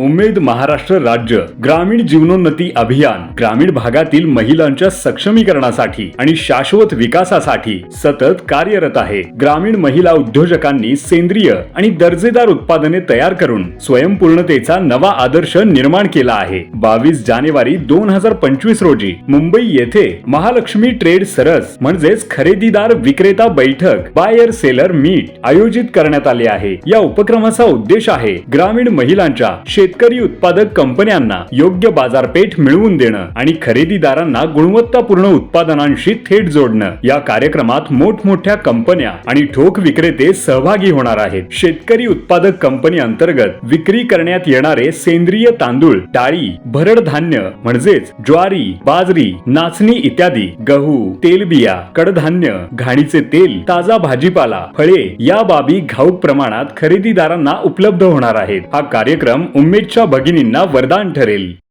उमेद महाराष्ट्र राज्य ग्रामीण जीवनोन्नती अभियान ग्रामीण भागातील महिलांच्या सक्षमीकरणासाठी आणि शाश्वत विकासासाठी सतत कार्यरत आहे. ग्रामीण महिला उद्योजकांनी सेंद्रिय आणि दर्जेदार उत्पादने तयार करून स्वयंपूर्णतेचा नवा आदर्श निर्माण केला आहे. बावीस जानेवारी दोन हजार पंचवीस रोजी मुंबई येथे महालक्ष्मी ट्रेड सरस म्हणजेच खरेदीदार विक्रेता बैठक बायर सेलर मीट आयोजित करण्यात आले आहे. या उपक्रमाचा उद्देश आहे ग्रामीण महिलांच्या शेतकरी उत्पादक कंपन्यांना योग्य बाजारपेठ मिळवून देणं आणि खरेदीदारांना गुणवत्तापूर्ण उत्पादनांशी थेट जोडणं. या कार्यक्रमात मोठमोठ्या कंपन्या आणि ठोक विक्रेते सहभागी होणार आहेत. शेतकरी उत्पादक कंपनी अंतर्गत विक्री करण्यात येणारे सेंद्रिय तांदूळ डाळी भरड धान्य म्हणजेच ज्वारी बाजरी नाचणी इत्यादी गहू तेलबिया कडधान्य घाणीचे तेल ताजा भाजीपाला फळे या बाबी घाऊक प्रमाणात खरेदीदारांना उपलब्ध होणार आहेत. हा कार्यक्रम उमेदच्या भगिनींना वरदान ठरेल.